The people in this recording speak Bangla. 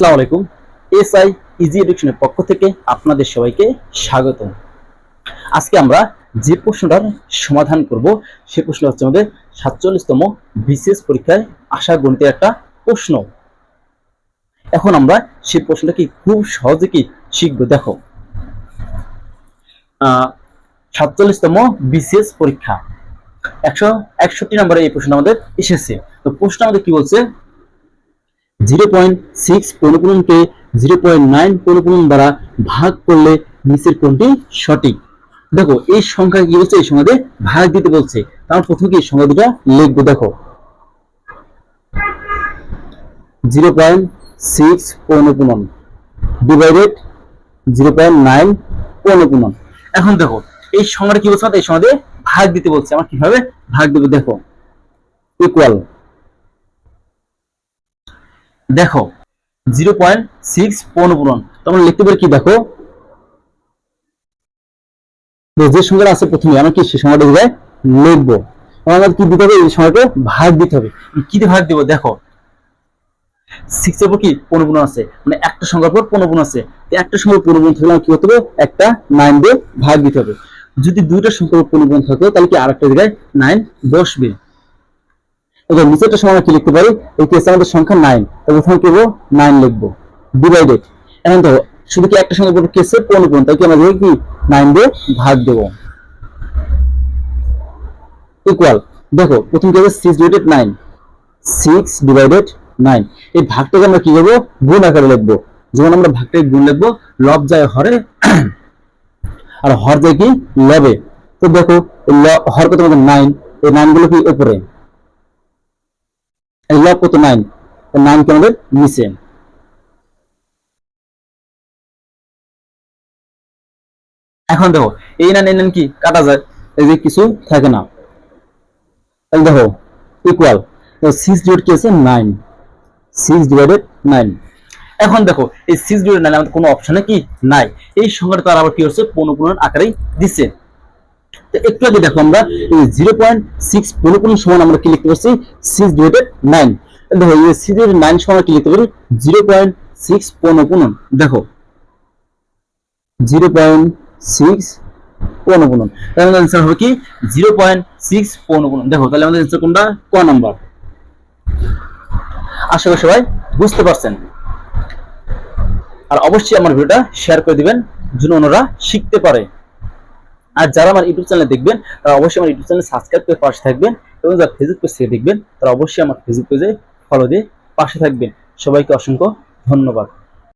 আসসালামু আলাইকুম। এসআই ইজি এডুকেশনের পক্ষ থেকে আপনাদের সবাইকে স্বাগত। আজকে আমরা যে প্রশ্নটার সমাধান করব, সে প্রশ্ন হচ্ছে আমাদের সাতচল্লিশতম বিশেষ পরীক্ষায় আসা গণিতের একটা প্রশ্ন। এখন আমরা সেই প্রশ্নটা কি খুব সহজে কি শিখব? দেখো। সাতচল্লিশতম বিশেষ পরীক্ষা। একশো একষট্টি নম্বরে এই প্রশ্ন আমাদের এসেছে। তো প্রশ্ন আমাদের কি বলছে? জিরো পয়েন্ট সিক্স পরিপূরণকে জিরো পয়েন্ট নাইন পরিপূরণ দ্বারা ভাগ করলে নিচের কোনটি সঠিক। দেখো, এই সংখ্যা কি বলছে? এই সংখ্যা দিয়ে ভাগ দিতে বলছে। তার প্রথমে কি সংখ্যা দুটা লিখব? দেখো। জিরো পয়েন্ট সিক্স পৌনপুনন ডিভাইডেড জিরো পয়েন্ট নাইন পৌনপুনন এখন দেখো, এই সংখ্যাটা কি বলছে? এই সংখ্যা ভাগ দিতে বলছে। আমরা কীভাবে ভাগ দেবো? দেখো ইকুয়াল দেখো, জিরো পয়েন্ট সিক্স পূরণ। তোমরা লিখতে পারি কি দেখো? যে সংখ্যাটা আছে প্রথমে আমরা কি সেই সংখ্যাটা জায়গায় লিখব? আমাদের কি দিতে হবে? এই সংখ্যাকে ভাগ দিতে হবে। কি ভাগ দিব? দেখো। সিক্স এর উপর কি আছে? মানে একটা সংখ্যার পর পনেরো আছে। একটা সংখ্যার পনেরো থাকলে কি হতে হবে? একটা নাইন দিয়ে ভাগ দিতে হবে। যদি দুইটা সংখ্যার পনেরো থাকে, তাহলে কি আরেকটা জায়গায় নাইন বসবে? এবার নিচেরটা সময় আমরা কি লিখতে পারি? এই কেসে আমাদের সংখ্যা নাইন তাহলে প্রথমে কি লিখব? নাইন লিখব। ডিভাইডেড এখন তো শুধু কি একটা সংখ্যা পড়বে কেসে পনেরো তাই কি আমাদের কি নাইন দিয়ে ভাগ দেবো। ইকুয়াল দেখো, প্রথম কি হবে six divided nine six divided nine এই ভাগটাকে আমরা কি করব? গুণ আকারে লিখব। যখন আমরা ভাগটাকে গুণ লিখব, লব যায় হরে, আর হর যায় কি? লবে। তো দেখো হর কত আমাদের নাইন এই নাইনগুলো কি এই লব কত নাইন নাইন কি আমাদের? নিচে। এখন দেখো, এই নাইন এই নাইন কি? কাটা যায়। এই যে কিছু থাকে না। তাহলে দেখো ইকুয়াল সিক্স ডিভাইড কি আছে? নাইন সিক্স ডিভাইডেড নাইন এখন দেখো, এই সিক্স ডিভাইড নাইন আমাদের কোনো অপশনে কি? নাই। এই সংখ্যাটা তার আবার কি হচ্ছে? পৌনপূরণ আকারেই দিচ্ছে। একটু আগে দেখো আমরা জিরো পয়েন্ট সিক্স পরিপূর্ণ সমান আমরা কি লিখতে পারছি? সিক্স ডিভাইডেড নাইন দেখো, এই সিক্স ডিভাইডেড নাইন সমান কি লিখতে পারি? জিরো পয়েন্ট সিক্স পৌনপূরণ দেখো জিরো পয়েন্ট সিক্স পৌনপূরণ তাহলে আমাদের অ্যান্সার হবে কি? জিরো পয়েন্ট সিক্স পৌনপূরণ দেখো, তাহলে আমাদের অ্যান্সার কোনটা? ক নাম্বার? আশা করি সবাই বুঝতে পারছেন। আর অবশ্যই আমার ভিডিওটা শেয়ার করে দিবেন, যেন ওনারা শিখতে পারে। আর যারা আমার ইউটিউব চ্যানেলে দেখবেন, তারা অবশ্যই আমার ইউটিউব চ্যানেল সাবস্ক্রাইব করে পাশে থাকবেন এবং যারা ফেসবুক পেজ থেকে দেখবেন, তারা অবশ্যই আমার ফেসবুক পেজে ফলো দিয়ে পাশে থাকবেন। সবাইকে অসংখ্য ধন্যবাদ।